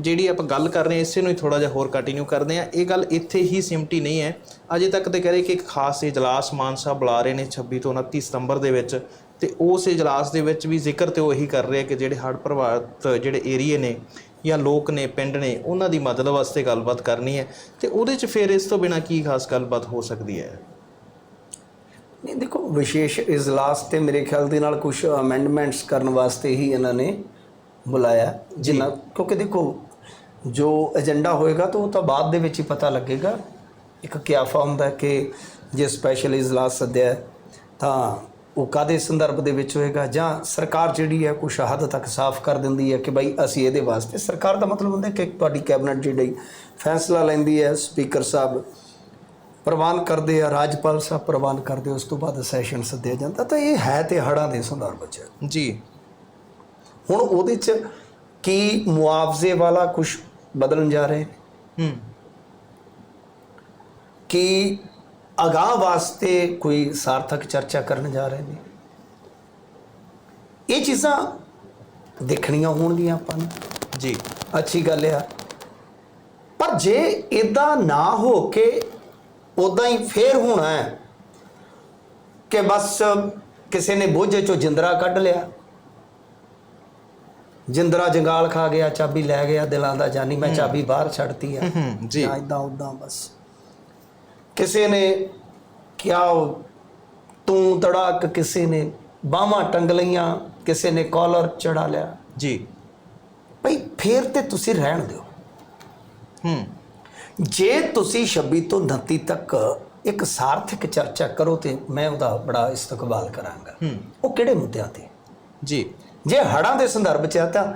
ਜਿਹੜੀ ਆਪਾਂ ਗੱਲ ਕਰ ਰਹੇ ਹਾਂ ਇਸੇ ਨੂੰ ਹੀ ਥੋੜਾ ਜਿਹਾ ਹੋਰ ਕੰਟੀਨਿਊ ਕਰਦੇ ਹਾਂ। ਇਹ ਗੱਲ ਇੱਥੇ ਹੀ ਸਿਮਟੀ ਨਹੀਂ ਹੈ। ਅਜੇ ਤੱਕ ਤੇ ਕਹ ਰਹੇ ਕਿ ਇੱਕ ਖਾਸ ਇਜਲਾਸ ਮਾਨ ਸਾਹਿਬ ਬੁਲਾ ਰਹੇ ਨੇ 26 ਤੋਂ 29 ਸਤੰਬਰ ਦੇ ਵਿੱਚ। ਤੇ ਉਸ ਇਜਲਾਸ ਦੇ ਵਿੱਚ ਵੀ ਜ਼ਿਕਰ ਤੇ ਉਹ ਇਹੀ ਕਰ ਰਹੇ ਆ ਕਿ ਜਿਹੜੇ ਹੜ੍ਹ ਪ੍ਰਭਾਵਿਤ ਜਿਹੜੇ ਏਰੀਏ ਨੇ ਜਾਂ ਲੋਕ ਨੇ ਪਿੰਡ ਨੇ ਉਹਨਾਂ ਦੀ ਮਦਦ ਵਾਸਤੇ ਗੱਲਬਾਤ ਕਰਨੀ ਹੈ। ਤੇ ਉਹਦੇ 'ਚ ਫਿਰ ਇਸ ਤੋਂ ਬਿਨਾ ਕੀ ਖਾਸ ਗੱਲਬਾਤ ਹੋ ਸਕਦੀ ਹੈ? ਨਹੀਂ ਦੇਖੋ ਵਿਸ਼ੇਸ਼ ਇਜਲਾਸ ਤੇ ਮੇਰੇ ਖਿਆਲ ਦੇ ਨਾਲ ਕੁਝ ਅਮੈਂਡਮੈਂਟਸ ਕਰਨ ਵਾਸਤੇ ਹੀ ਇਹਨਾਂ ਨੇ ਬੁਲਾਇਆ। ਜਿੰਨਾ ਕਿਉਂਕਿ ਦੇਖੋ ਜੋ ਏਜੰਡਾ ਹੋਏਗਾ ਤਾਂ ਉਹ ਤਾਂ ਬਾਅਦ ਦੇ ਵਿੱਚ ਹੀ ਪਤਾ ਲੱਗੇਗਾ। ਇੱਕ ਕਿਆਫਾ ਹੁੰਦਾ ਕਿ ਜੇ ਸਪੈਸ਼ਲ ਇਜਲਾਸ ਸੱਦਿਆ ਤਾਂ ਉਹ ਕਾਦੇ ਸੰਦਰਭ ਦੇ ਵਿੱਚ ਹੋਏਗਾ? ਜਾਂ ਸਰਕਾਰ ਜਿਹੜੀ ਹੈ ਕੁਝ ਹੱਦ ਤੱਕ ਸਾਫ਼ ਕਰ ਦਿੰਦੀ ਹੈ ਕਿ ਭਾਈ ਅਸੀਂ ਇਹਦੇ ਵਾਸਤੇ ਸਰਕਾਰ ਦਾ ਮਤਲਬ ਹੁੰਦਾ ਕਿ ਤੁਹਾਡੀ ਕੈਬਨਿਟ ਜਿਹੜੀ ਫੈਸਲਾ ਲੈਂਦੀ ਹੈ ਸਪੀਕਰ ਸਾਹਿਬ ਪ੍ਰਵਾਨ ਕਰਦੇ ਆ ਰਾਜਪਾਲ ਸਾਹਿਬ ਪ੍ਰਵਾਨ ਕਰਦੇ ਉਸ ਤੋਂ ਬਾਅਦ ਸੈਸ਼ਨ ਸੱਦਿਆ ਜਾਂਦਾ। ਤਾਂ ਇਹ ਹੈ ਤੇ ਹੜਾਂ ਦੇ ਸੰਦਰਭ 'ਚ ਜੀ। ਹੁਣ ਉਹਦੇ 'ਚ ਕੀ ਮੁਆਵਜ਼ੇ ਵਾਲਾ ਕੁਝ ਬਦਲਣ ਜਾ ਰਹੇ ਨੇ। ਹੂੰ। ਕੀ ਅਗਾਹ ਵਾਸਤੇ ਕੋਈ ਸਾਰਥਕ ਚਰਚਾ ਕਰਨ ਜਾ ਰਹੇ ਨੇ। ਇਹ ਚੀਜ਼ਾਂ ਦੇਖਣੀਆਂ ਹੋਣਗੀਆਂ ਆਪਾਂ ਨੂੰ। ਜੀ। ਅੱਛੀ ਗੱਲ ਆ। ਪਰ ਜੇ ਇਦਾਂ ਨਾ ਹੋ ਕੇ ਉਦਾਂ ਹੀ ਫੇਰ ਹੋਣਾ ਹੈ ਕਿ ਬਸ ਕਿਸੇ ਨੇ ਬੋਝੇ ਚੋਂ ਜਿੰਦਰਾ ਕੱਢ ਲਿਆ। ਜਿੰਦਰਾ ਜੰਗਾਲ ਖਾ ਗਿਆ ਚਾਬੀ ਲੈ ਗਿਆ ਦਿਲਾਂ ਦਾ ਜਾਨੀ ਮੈਂ ਚਾਬੀ ਬਾਹਰ ਛੱਡਤੀ ਆ। ਜੀ। ਇਦਾਂ ਉਦਾਂ ਬਸ। ਕਿਸੇ ਨੇ ਕਿਹਾ ਤੂੰ ਤੜਾਕ ਕਿਸੇ ਨੇ ਬਾਹਾਂ ਟੰਗ ਲਈਆਂ ਕਿਸੇ ਨੇ ਕਾਲਰ ਚੜਾ ਲਿਆ। ਜੀ। ਭਈ ਫੇਰ ਤੇ ਤੁਸੀਂ ਰਹਿਣ ਦਿਓ। ਹੂੰ। ਜੇ ਤੁਸੀਂ 26 ਤੋਂ 29 ਤੱਕ ਇੱਕ ਸਾਰਥਕ ਚਰਚਾ ਕਰੋ ਤੇ ਮੈਂ ਉਹਦਾ ਬੜਾ ਇਸਤਕਬਾਲ ਕਰਾਂਗਾ। ਹੂੰ। ਉਹ ਕਿਹੜੇ ਮੁੱਦਿਆਂ ਤੇ? ਜੀ। ਜੇ ਹੜਾਂ ਦੇ ਸੰਦਰਭ 'ਚ ਆ ਤਾਂ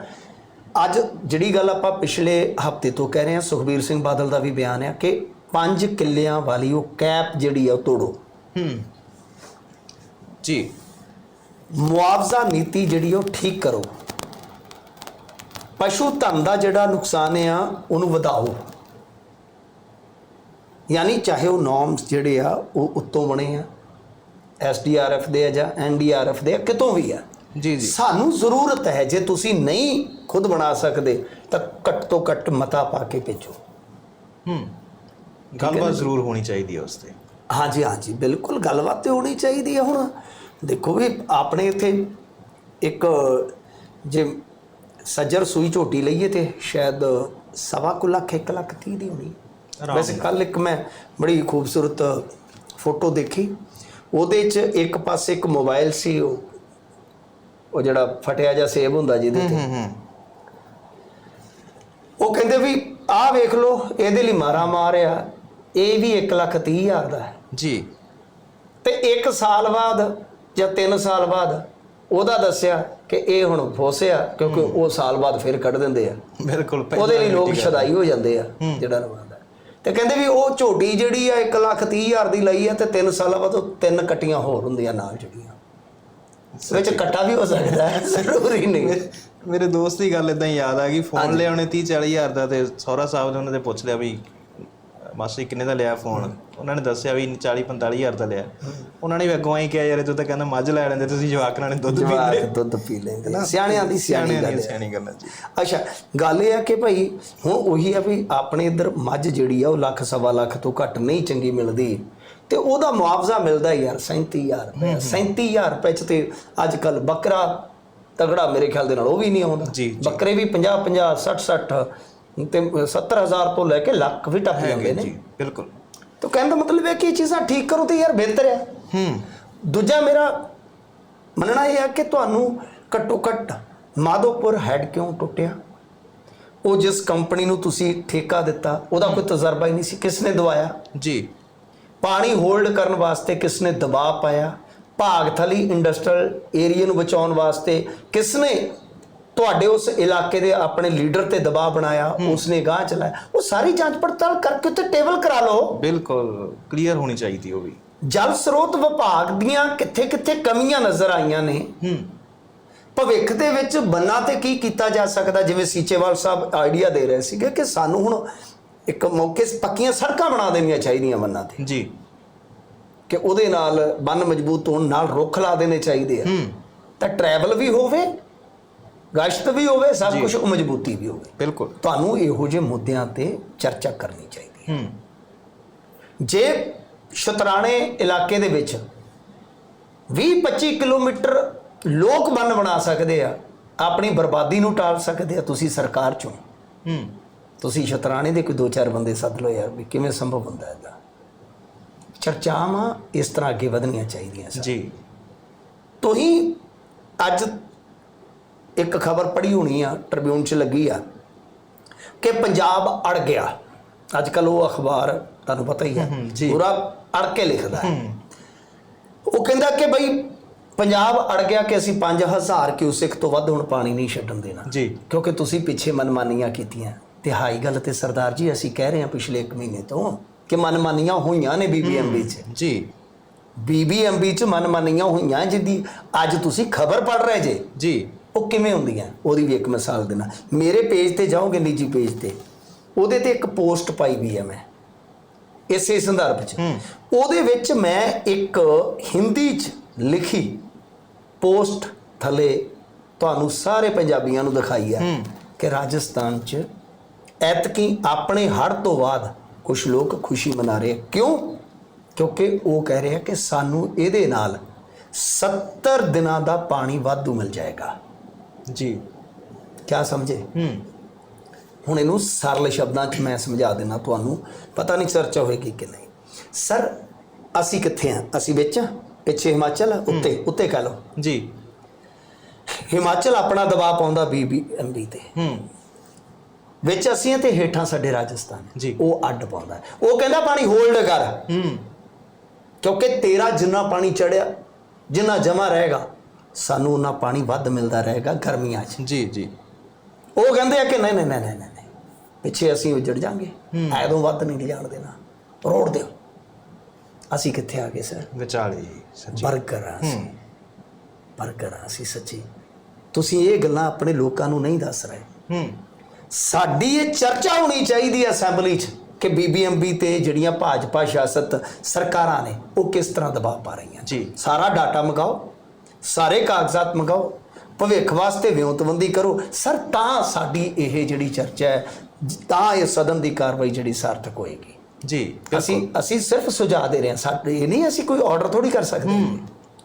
ਅੱਜ ਜਿਹੜੀ ਗੱਲ ਆਪਾਂ ਪਿਛਲੇ ਹਫ਼ਤੇ ਤੋਂ ਕਹਿ ਰਹੇ ਹਾਂ ਸੁਖਬੀਰ ਸਿੰਘ ਬਾਦਲ ਦਾ ਵੀ ਬਿਆਨ ਹੈ ਕਿ ਪੰਜ ਕਿੱਲਿਆਂ ਵਾਲੀ ਉਹ ਕੈਪ ਜਿਹੜੀ ਆ ਉਹ ਤੋੜੋ। ਹੂੰ। ਜੀ। ਮੁਆਵਜ਼ਾ ਨੀਤੀ ਜਿਹੜੀ ਉਹ ਠੀਕ ਕਰੋ। ਪਸ਼ੂ ਧਨ ਦਾ ਜਿਹੜਾ ਨੁਕਸਾਨ ਆ ਉਹਨੂੰ ਵਧਾਓ। ਯਾਨੀ ਚਾਹੇ ਉਹ ਨੋਰਮਸ ਜਿਹੜੇ ਆ ਉਹ ਉੱਤੋਂ ਬਣੇ ਆ। ਐਸਡੀਆਰਐਫ ਦੇ ਆ ਜਾਂ ਐਨਡੀਆਰਐਫ ਦੇ ਆ ਕਿਤੋਂ ਵੀ ਆ। ਜੀ ਜੀ। ਸਾਨੂੰ ਜ਼ਰੂਰਤ ਹੈ ਜੇ ਤੁਸੀਂ ਨਹੀਂ ਖੁਦ ਬਣਾ ਸਕਦੇ ਤਾਂ ਘੱਟ ਤੋਂ ਘੱਟ ਮਤਾ ਪਾ ਕੇ ਭੇਜੋ। ਹੂੰ। ਗੱਲਬਾਤ ਜ਼ਰੂਰ ਹੋਣੀ ਚਾਹੀਦੀ ਹੈ ਉਸ ਤੇ। ਹਾਂਜੀ ਹਾਂਜੀ ਬਿਲਕੁਲ ਗੱਲਬਾਤ ਤੇ ਹੋਣੀ ਚਾਹੀਦੀ ਹੈ ਹੁਣ। ਦੇਖੋ ਵੀ ਆਪਣੇ ਇੱਥੇ ਇੱਕ ਜੇ ਸੱਜਰ ਸੂਈ ਝੋਟੀ ਲਈਏ ਤੇ ਸ਼ਾਇਦ ਸਵਾ ਕੁ ਲੱਖ 1 ਲੱਖ 30 ਦੀ ਹੋਣੀ। ਵੈਸੇ ਕੱਲ ਇੱਕ ਮੈਂ ਬੜੀ ਖੂਬਸੂਰਤ ਫੋਟੋ ਦੇਖੀ। ਉਹਦੇ 'ਚ ਇੱਕ ਪਾਸੇ ਇੱਕ ਮੋਬਾਈਲ ਸੀ ਉਹ ਉਹ ਜਿਹੜਾ ਫਟਿਆ ਜਿਹਾ ਸੇਬ ਹੁੰਦਾ ਜਿਹਦੇ ਤੇ। ਉਹ ਕਹਿੰਦੇ ਵੀ ਆਹ ਵੇਖ ਲਓ ਇਹਦੇ ਲਈ ਮਾਰਾ ਮਾਰਿਆ ਇਹ ਵੀ 1 ਲੱਖ 30 ਹਜ਼ਾਰ ਦਾ ਹੈ। ਜੀ। ਤੇ 1 ਸਾਲ ਬਾਅਦ ਜਾਂ 3 ਸਾਲ ਬਾਅਦ ਉਹਦਾ ਦੱਸਿਆ ਕਿ ਇਹ ਹੁਣ ਫੋਸਿਆ ਕਿਉਂਕਿ ਉਹ ਸਾਲ ਬਾਅਦ ਫਿਰ ਕੱਢ ਦਿੰਦੇ ਆ। ਬਿਲਕੁਲ ਉਹਦੇ ਲਈ ਲੋਕ ਛਦਾਈ ਹੋ। ਜਾਂਦੇ ਆ ਜਿਹੜਾ ਰਵਾਂਦਾ ਤੇ ਕਹਿੰਦੇ ਵੀ ਉਹ ਝੋਟੀ ਜਿਹੜੀ ਆ 1 ਲੱਖ 30 ਹਜ਼ਾਰ ਦੀ ਲਈ ਆ ਤੇ 3 ਸਾਲਾਂ ਬਾਅਦ ਉਹ ਤਿੰਨ ਕੱਟੀਆਂ ਹੋਰ ਹੁੰਦੀਆਂ ਨਾਲ ਜਿਹੜੀਆਂ ਵਿੱਚ ਕੱਟਾ ਵੀ ਹੋ ਸਕਦਾ ਹੈ ਜ਼ਰੂਰੀ ਨਹੀਂ। ਮੇਰੇ- ਦੋਸਤ ਦੀ ਗੱਲ ਇਦਾਂ ਯਾਦ ਆ ਗਈ। ਫੋਨ ਲਿਆ ਉਹਨੇ 30 40 ਹਜ਼ਾਰ ਦਾ ਤੇ ਸਹੁਰਾ ਸਾਹਿਬ ਨੇ ਉਹਨਾਂ ਦੇ ਪੁੱਛ ਲਿਆ ਵੀ ਮਾਸੀ ਕਿੰਨੇ ਦਾ ਲਿਆ ਫੋਨ? ਉਹਨਾਂ ਨੇ ਦੱਸਿਆ ਵੀ 40 45 ਹਜ਼ਾਰ ਦਾ ਲਿਆ। ਉਹਨਾਂ ਨੇ ਵੀ ਅੱਗੋਂ ਕਿਹਾ ਯਾਰ ਤੂੰ ਤਾਂ ਕਹਿੰਦਾ ਮੱਝ ਲੈ ਲੈਂਦੇ ਤੁਸੀਂ ਜਵਾਕ ਨਾਲ ਦੁੱਧ ਪੀਂਦੇ ਜਵਾਕ ਦੁੱਧ ਪੀ ਲੈਂਦੇ। ਸਿਆਣਿਆਂ ਦੀ ਸਿਆਣੀ ਗੱਲ ਸਿਆਣੀ ਗੱਲ ਜੀ। ਅੱਛਾ ਗੱਲ ਇਹ ਆ ਕਿ ਭਾਈ ਹੁਣ ਉਹੀ ਆ ਵੀ ਆਪਣੇ ਇੱਧਰ ਮੱਝ ਜਿਹੜੀ ਆ ਉਹ ਲੱਖ ਸਵਾ ਲੱਖ ਤੋਂ ਘੱਟ ਨਹੀਂ ਚੰਗੀ ਮਿਲਦੀ। ਤੇ ਉਹਦਾ ਮੁਆਵਜ਼ਾ ਮਿਲਦਾ ਯਾਰ 37000 ਰੁਪਏ 37000 ਰੁਪਏ ਚ ਤੇ ਅੱਜ ਕੱਲ ਬੱਕਰਾ ਤਗੜਾ ਮੇਰੇ ਖਿਆਲ ਦੇ ਨਾਲ ਉਹ ਵੀ ਨਹੀਂ ਆਉਂਦਾ। ਬੱਕਰੇ ਵੀ 50 50 60 60 ਤੇ 70000 ਤੋਂ ਲੈ ਕੇ ਲੱਖ ਵੀ ਟੱਪ ਜਾਂਦੇ ਨੇ। ਜੀ ਬਿਲਕੁਲ। ਤਾਂ ਕਹਿਣ ਦਾ ਮਤਲਬ ਹੈ ਕਿ ਇਹ ਚੀਜ਼ਾਂ ਠੀਕ ਕਰੋ ਤੇ ਯਾਰ ਬਿਹਤਰ ਹੈ। ਹੂੰ। ਦੂਜਾ ਮੇਰਾ ਮੰਨਣਾ ਇਹ ਹੈ ਕਿ ਤੁਹਾਨੂੰ ਘੱਟੋ ਘੱਟ ਮਾਧੋਪੁਰ ਹੈਡ ਕਿਉਂ ਟੁੱਟਿਆ? ਉਹ ਜਿਸ ਕੰਪਨੀ ਨੂੰ ਤੁਸੀਂ ਠੇਕਾ ਦਿੱਤਾ ਉਹਦਾ ਕੋਈ ਤਜਰਬਾ ਹੀ ਨਹੀਂ ਸੀ ਕਿਸ ਨੇ ਦਵਾਇਆ? ਜੀ। ਪਾਣੀ ਹੋਲਡ ਕਰਨ ਵਾਸਤੇ ਕਿਸ ਨੇ ਦਬਾਅ ਪਾਇਆ? ਭਾਗਥਲੀ ਇੰਡਸਟਰੀਅਲ ਏਰੀਆ ਨੂੰ ਬਚਾਉਣ ਵਾਸਤੇ ਕਿਸ ਨੇ ਤੁਹਾਡੇ ਉਸ ਇਲਾਕੇ ਦੇ ਆਪਣੇ ਲੀਡਰ ਤੇ ਦਬਾਅ ਬਣਾਇਆ ਉਸਨੇ ਗਾਹ ਚਲਾਇਆ? ਉਹ ਸਾਰੀ ਜਾਂਚ ਪੜਤਾਲ ਕਰਕੇ ਉੱਤੇ ਟੇਬਲ ਕਰਾ ਲਓ। ਬਿਲਕੁਲ ਕਲੀਅਰ ਹੋਣੀ ਚਾਹੀਦੀ ਉਹ ਵੀ। ਜਲ ਸਰੋਤ ਵਿਭਾਗ ਦੀਆਂ ਕਿੱਥੇ ਕਿੱਥੇ ਕਮੀਆਂ ਨਜ਼ਰ ਆਈਆਂ ਨੇ? ਹੂੰ। ਭਵਿੱਖ ਦੇ ਵਿੱਚ ਬੰਨਾ ਤੇ ਕੀ ਕੀਤਾ ਜਾ ਸਕਦਾ? ਜਿਵੇਂ ਸੀਚੇਵਾਲ ਸਾਹਿਬ ਆਈਡੀਆ ਦੇ ਰਹੇ ਸੀਗੇ ਕਿ ਸਾਨੂੰ ਹੁਣ ਇੱਕ ਮੌਕੇ ਪੱਕੀਆਂ ਸੜਕਾਂ ਬਣਾ ਦੇਣੀਆਂ ਚਾਹੀਦੀਆਂ ਬੰਨਾਂ ਤੇ। ਜੀ। ਕਿ ਉਹਦੇ ਨਾਲ ਬੰਨ ਮਜ਼ਬੂਤ ਹੋਣ ਨਾਲ ਰੁੱਖ ਲਾ ਦੇਣੇ ਚਾਹੀਦੇ ਆ। ਤਾਂ ਟਰੈਵਲ ਵੀ ਹੋਵੇ ਗਸ਼ਤ ਵੀ ਹੋਵੇ ਸਭ ਕੁਝ ਮਜ਼ਬੂਤੀ ਵੀ ਹੋਵੇ। ਬਿਲਕੁਲ। ਤੁਹਾਨੂੰ ਇਹੋ ਜਿਹੇ ਮੁੱਦਿਆਂ ਤੇ ਚਰਚਾ ਕਰਨੀ ਚਾਹੀਦੀ ਹੂੰ। ਜੇ ਸ਼ਤਰਾਣੇ ਇਲਾਕੇ ਦੇ ਵਿੱਚ 20-25 ਕਿਲੋਮੀਟਰ ਲੋਕ ਬੰਨ ਬਣਾ ਸਕਦੇ ਆ ਆਪਣੀ ਬਰਬਾਦੀ ਨੂੰ ਟਾਲ ਸਕਦੇ ਆ ਤੁਸੀਂ ਸਰਕਾਰ ਚੋਂ। ਹੂੰ। ਤੁਸੀਂ ਸ਼ਤਰਾਣੇ ਦੇ ਕੋਈ ਦੋ ਚਾਰ ਬੰਦੇ ਸੱਦ ਲਓ ਯਾਰ ਵੀ ਕਿਵੇਂ ਸੰਭਵ ਹੁੰਦਾ ਇਹਦਾ? ਚਰਚਾਵਾਂ ਇਸ ਤਰ੍ਹਾਂ ਅੱਗੇ ਵਧਣੀਆਂ ਚਾਹੀਦੀਆਂ ਸਨ। ਜੀ। ਤੁਸੀਂ ਅੱਜ ਇੱਕ ਖਬਰ ਪੜ੍ਹੀ ਹੋਣੀ ਆ ਟ੍ਰਿਬਿਊਨ 'ਚ ਲੱਗੀ ਆ ਕਿ ਪੰਜਾਬ ਅੜ ਗਿਆ। ਅੱਜ ਕੱਲ ਉਹ ਅਖਬਾਰ ਤੁਹਾਨੂੰ ਪਤਾ ਹੀ ਹੈ। ਪੂਰਾ ਅੜ ਕੇ ਲਿਖਦਾ ਹੈ। ਉਹ ਕਹਿੰਦਾ ਕਿ ਬਈ ਪੰਜਾਬ ਅੜ ਗਿਆ ਕਿ ਅਸੀਂ 5000 ਕਿਊਸਿਕ ਤੋਂ ਵੱਧ ਹੁਣ ਪਾਣੀ ਨਹੀਂ ਛੱਡਣ ਦੇਣਾ। ਜੀ। ਕਿਉਂਕਿ ਤੁਸੀਂ ਪਿੱਛੇ ਮਨਮਾਨੀਆਂ ਕੀਤੀਆਂ। ਤੇ ਹਾਈ ਗੱਲ ਤੇ ਸਰਦਾਰ ਜੀ ਅਸੀਂ ਕਹਿ ਰਹੇ ਹਾਂ ਪਿਛਲੇ 1 ਮਹੀਨੇ ਤੋਂ ਕਿ ਮਨਮਾਨੀਆਂ ਹੋਈਆਂ ਨੇ ਬੀਬੀਐਮਬੀ 'ਚ। ਜੀ। ਬੀਬੀਐਮਬੀ 'ਚ ਮਨਮਾਨੀਆਂ ਹੋਈਆਂ ਜਿੱਦੀ ਅੱਜ ਤੁਸੀਂ ਖਬਰ ਪੜ ਰਹੇ ਜੇ। ਜੀ। ਉਹ ਕਿਵੇਂ ਹੁੰਦੀਆਂ? ਉਹਦੀ ਵੀ ਇੱਕ ਮਿਸਾਲ ਦੇਣਾ ਮੇਰੇ ਪੇਜ ਤੇ ਜਾਓਗੇ ਨਿੱਜੀ ਪੇਜ ਤੇ ਉਹਦੇ ਤੇ ਇੱਕ ਪੋਸਟ ਪਾਈ ਵੀ ਹੈ ਮੈਂ ਇਸੇ ਸੰਦਰਭ 'ਚ। ਉਹਦੇ ਵਿੱਚ ਮੈਂ ਇੱਕ ਹਿੰਦੀ 'ਚ ਲਿਖੀ ਪੋਸਟ ਥੱਲੇ ਤੁਹਾਨੂੰ ਸਾਰੇ ਪੰਜਾਬੀਆਂ ਨੂੰ ਦਿਖਾਈ ਹੈ। ਕਿ ਰਾਜਸਥਾਨ 'ਚ ਐਤਕੀ ਆਪਣੇ ਹੜ੍ਹ ਤੋਂ ਬਾਅਦ ਕੁਝ ਲੋਕ ਖੁਸ਼ੀ ਮਨਾ ਰਹੇ ਕਿਉਂ? ਕਿਉਂਕਿ ਉਹ ਕਹਿ ਰਹੇ ਆ ਕਿ ਸਾਨੂੰ ਇਹਦੇ ਨਾਲ 70 ਦਿਨਾਂ ਦਾ ਪਾਣੀ ਵਾਧੂ ਮਿਲ ਜਾਏਗਾ। ਜੀ। ਕਿਆ ਸਮਝੇ? ਹੂੰ। ਹੁਣ ਇਹਨੂੰ ਸਰਲ ਸ਼ਬਦਾਂ 'ਚ ਮੈਂ ਸਮਝਾ ਦੇਣਾ ਤੁਹਾਨੂੰ। ਪਤਾ ਨਹੀਂ ਚਰਚਾ ਹੋਏਗੀ ਕਿ ਨਹੀਂ। ਸਰ ਅਸੀਂ ਕਿੱਥੇ ਆ? ਅਸੀਂ ਵਿੱਚ? ਪਿੱਛੇ ਹਿਮਾਚਲ? ਉੱਤੇ? ਉੱਤੇ ਕਹਿ ਲਓ। ਜੀ। ਹਿਮਾਚਲ ਆਪਣਾ ਦਬਾਅ ਪਾਉਂਦਾ ਬੀਬੀਐਮਬੀ ਤੇ। ਹੂੰ। ਵਿੱਚ ਅਸੀਂ ਤੇ ਹੇਠਾਂ ਸਾਡੇ ਰਾਜਸਥਾਨ ਜੀ। ਉਹ ਅੱਡ ਪਾਉਂਦਾ। ਉਹ ਕਹਿੰਦਾ ਪਾਣੀ ਹੋਲਡ ਕਰ। ਹੂੰ। ਕਿਉਂਕਿ ਤੇਰਾ ਜਿੰਨਾ ਪਾਣੀ ਚੜਿਆ ਜਿੰਨਾ ਜਮਾ ਰਹੇਗਾ ਸਾਨੂੰ ਉਹਨਾਂ ਪਾਣੀ ਵੱਧ ਮਿਲਦਾ ਰਹੇਗਾ ਗਰਮੀਆਂ 'ਚ। ਜੀ ਜੀ। ਉਹ ਕਹਿੰਦੇ ਆ ਕਿ ਨਹੀਂ ਨਹੀਂ ਨਹੀਂ ਨਹੀਂ। ਪਿੱਛੇ ਅਸੀਂ ਉੱਜੜ ਜਾਾਂਗੇ। ਐਦੋਂ ਵੱਧ ਨਹੀਂ ਲਿਜਾਣ ਦੇਣਾ। ਰੋੜ ਦਿਓ। ਅਸੀਂ ਕਿੱਥੇ ਆ ਗਏ ਸਰ? ਵਿਚਾਲੇ ਸੱਚੀ। ਅਸੀਂ ਬਰਗਰ ਆ ਅਸੀਂ ਸੱਚੀ। ਤੁਸੀਂ ਇਹ ਗੱਲਾਂ ਆਪਣੇ ਲੋਕਾਂ ਨੂੰ ਨਹੀਂ ਦੱਸ ਰਹੇ। ਹੂੰ। ਸਾਡੀ ਇਹ ਚਰਚਾ ਹੋਣੀ ਚਾਹੀਦੀ ਹੈ ਅਸੈਂਬਲੀ 'ਚ ਕਿ ਬੀਬੀਐਮਬੀ ਤੇ ਜਿਹੜੀਆਂ ਭਾਜਪਾ ਸ਼ਾਸਤ ਸਰਕਾਰਾਂ ਨੇ ਉਹ ਕਿਸ ਤਰ੍ਹਾਂ ਦਬਾਅ ਪਾ ਰਹੀਆਂ ਜੀ। ਸਾਰਾ ਡਾਟਾ ਮੰਗਾਓ ਸਾਰੇ ਕਾਗਜ਼ਾਤ ਮੰਗਾਓ ਭਵਿੱਖ ਵਾਸਤੇ ਵਿਉਂਤਬੰਦੀ ਕਰੋ। ਸਰ ਤਾਂ ਸਾਡੀ ਇਹ ਜਿਹੜੀ ਚਰਚਾ ਹੈ ਤਾਂ ਇਹ ਸਦਨ ਦੀ ਕਾਰਵਾਈ ਜਿਹੜੀ ਸਾਰਥਕ ਹੋਏਗੀ। ਜੀ ਅਸੀਂ ਅਸੀਂ ਸਿਰਫ ਸੁਝਾਅ ਦੇ ਰਹੇ ਹਾਂ। ਸਾਡੇ ਇਹ ਨਹੀਂ ਅਸੀਂ ਕੋਈ ਆਰਡਰ ਥੋੜੀ ਕਰ ਸਕਦੇ।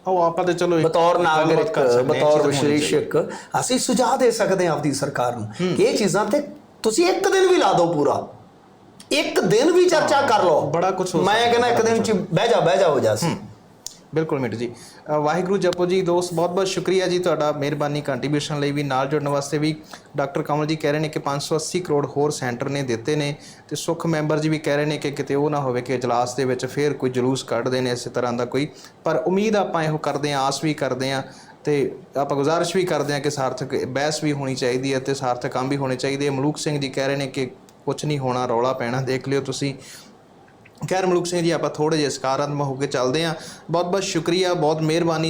ਉਹ ਆਪਾਂ ਤੇ ਚਲੋ ਬਤੌਰ ਨਾਗਰਿਕ ਬਤੌਰ। ਵਿਸ਼ਲੇਸ਼ਕ ਅਸੀਂ ਸੁਝਾਅ ਦੇ ਸਕਦੇ ਹਾਂ ਆਪਦੀ ਸਰਕਾਰ ਨੂੰ ਕਿ ਇਹ ਚੀਜ਼ਾਂ ਤੇ ਤੁਸੀਂ ਇੱਕ ਦਿਨ ਵੀ ਲਾ ਦਿਓ ਪੂਰਾ। ਇੱਕ ਦਿਨ ਵੀ ਚਰਚਾ ਕਰ ਲਓ। ਬੜਾ ਹੋ ਮੈਂ ਕਹਿੰਦਾ ਇੱਕ ਦਿਨ ਚ ਬਹਿ ਜਾ ਬਹਿ ਜਾ ਹੋ ਜਾ ਸੀ ਬਿਲਕੁਲ ਮਿੱਟ ਜੀ। ਅ, ਵਾਹਿਗੁਰੂ ਜਪੋ ਜੀ ਦੋਸਤ ਬਹੁਤ ਬਹੁਤ ਸ਼ੁਕਰੀਆ ਜੀ ਤੁਹਾਡਾ ਮਿਹਰਬਾਨੀ ਕੰਟਰੀਬਿਊਸ਼ਨ ਲਈ ਵੀ ਨਾਲ ਜੁੜਨ ਵਾਸਤੇ ਵੀ। ਡਾਕਟਰ ਕਮਲ ਜੀ ਕਹਿ ਰਹੇ ਨੇ ਕਿ 580 ਕਰੋੜ ਹੋਰ ਸੈਂਟਰ ਨੇ ਦਿੱਤੇ ਨੇ ਤੇ ਸੁਖ ਮੈਂਬਰ ਜੀ ਵੀ ਕਹਿ ਰਹੇ ਨੇ ਕਿ ਕਿਤੇ ਉਹ ਨਾ ਹੋਵੇ ਕਿ ਇਜਲਾਸ ਦੇ ਵਿੱਚ ਫੇਰ ਕੋਈ ਜਲੂਸ ਕੱਢਦੇ ਨੇ ਇਸੇ ਤਰ੍ਹਾਂ ਦਾ ਕੋਈ। ਪਰ ਉਮੀਦ ਆਪਾਂ ਇਹੋ ਕਰਦੇ ਹਾਂ ਆਸ ਵੀ ਕਰਦੇ ਹਾਂ ਤੇ ਆਪਾਂ ਗੁਜ਼ਾਰਿਸ਼ ਵੀ ਕਰਦੇ ਹਾਂ ਕਿ ਸਾਰਥਕ ਬਹਿਸ ਵੀ ਹੋਣੀ ਚਾਹੀਦੀ ਹੈ ਤੇ ਸਾਰਥਕ ਕੰਮ ਵੀ ਹੋਣੇ ਚਾਹੀਦੇ ਮਲੂਕ ਸਿੰਘ ਜੀ ਕਹਿ ਰਹੇ ਨੇ ਕਿ ਕੁਝ ਨਹੀਂ ਹੋਣਾ ਰੌਲਾ ਪੈਣਾ ਦੇਖ ਲਿਓ ਤੁਸੀਂ। ਖੈਰ, ਮਲੂਕ ਸਿੰਘ ਜੀ, ਆਪਾਂ ਥੋੜੇ ਜਿਹਾ ਸਕਾਰਾਤਮਕ ਹੋ ਕੇ ਚੱਲਦੇ ਆਂ ਬਹੁਤ ਬਹੁਤ ਸ਼ੁਕਰੀਆ, ਬਹੁਤ ਮਿਹਰਬਾਨੀ